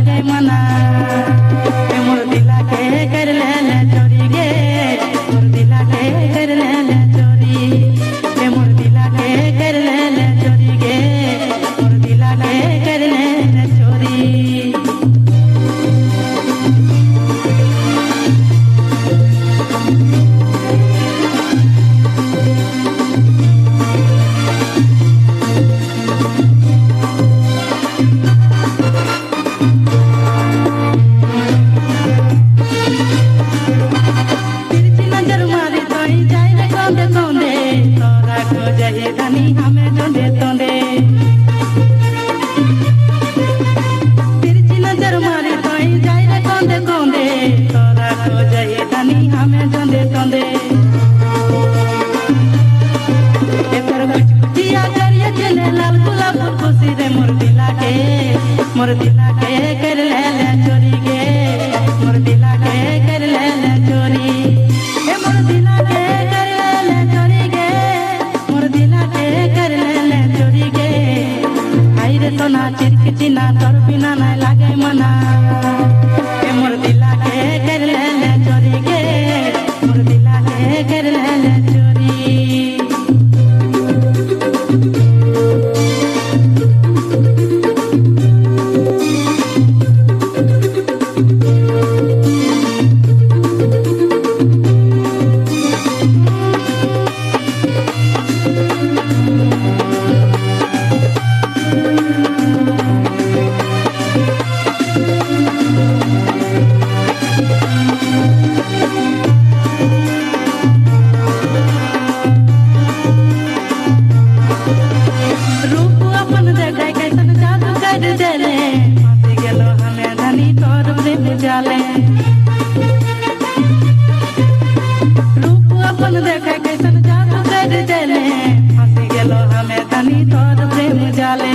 लागे मना. मूर्तीला के करलेले ঘামে জন্ডে তন্ডে তিরছি নজর মারি তাই যাই রে কন্দে কন্দে। তোরা কো যাই তানি। মোর দিলা जाले। रूप अपन देखे कैसन जादू कर देले फंसी गेलो हमें तनी तोर प्रेम जाले।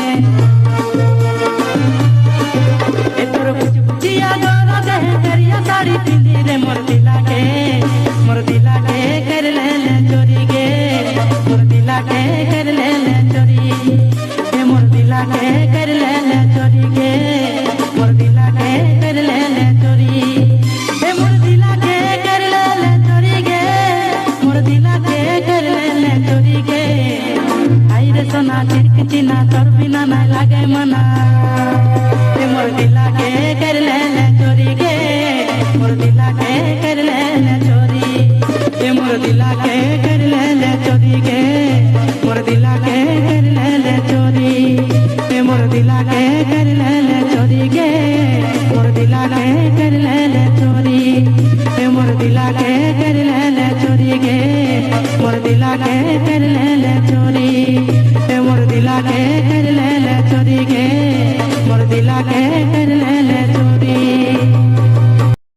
जिया गोरा देह करिया साड़ी पिंदी रे, मोर दिला के, मोर दिला के कर ले ले चोरी के। मोर दिला के कर ले ले चोरी मोर दिला के कर ना चिरकिची ना चरबी ना नाही लागे मना. ते मोठी लागे